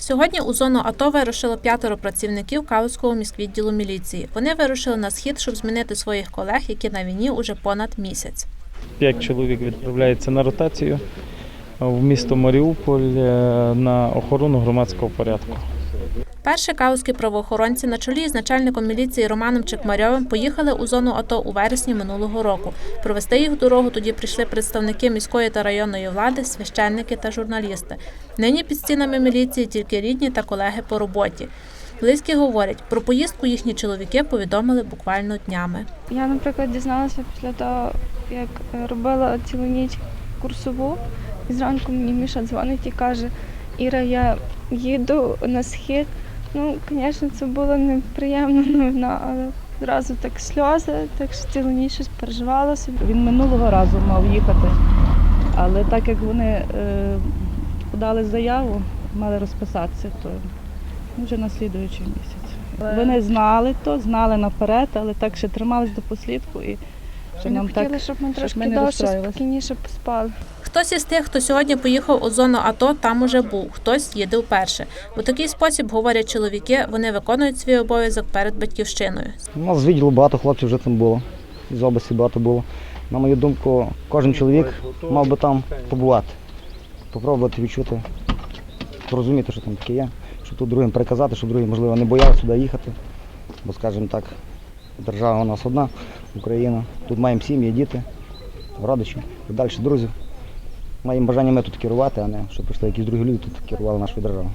Сьогодні у зону АТО вирушило п'ятеро працівників Калузького міськвідділу міліції. Вони вирушили на схід, щоб змінити своїх колег, які на війні уже понад місяць. П'ять чоловік відправляється на ротацію в місто Маріуполь е, на охорону громадського порядку. Перші калузькі правоохоронці на чолі з начальником міліції Романом Чекмарьовим поїхали у зону АТО у вересні минулого року. Провести їх дорогу тоді прийшли представники міської та районної влади, священники та журналісти. Нині під стінами міліції тільки рідні та колеги по роботі. Близькі говорять, про поїздку їхні чоловіки повідомили буквально днями. Я, наприклад, дізналася після того, як робила цілу ніч курсову, і зранку мені Міша дзвонить і каже: Іра, я їду на схід. Ну, звісно, це було неприємно новина, але зразу так сльози, так що цілу ніч щось переживала собі. Він минулого разу мав їхати, але так як вони е, подали заяву, мали розписатися, то вже на слідуючий місяць. Вони знали то, знали наперед, але так ще тримались до послідку і що нам хотіли, так щоб ми щоб трошки ми довше спокійніше поспали. Хтось із тих, хто сьогодні поїхав у зону АТО, там уже був, хтось їде вперше. У такий спосіб, говорять чоловіки, вони виконують свій обов'язок перед батьківщиною. У нас з відділу багато хлопців вже там було. З області багато було. На мою думку, кожен чоловік мав би там побувати, попробувати відчути, зрозуміти, що там таке є, щоб тут другим переказати, щоб другі, можливо, не боялися сюди їхати. Бо, скажімо так, держава у нас одна, Україна. Тут маємо сім'ї, діти, родичі далі друзів. Маємо бажання ми тут керувати, а не щоб прийшли якісь другі люди тут керували нашою державою.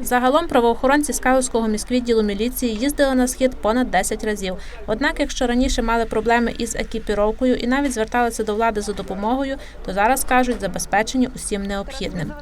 Загалом правоохоронці з Калузького міськвідділу міліції їздили на схід понад 10 разів. Однак, якщо раніше мали проблеми із екіпіровкою і навіть зверталися до влади за допомогою, то зараз кажуть забезпечені усім необхідним.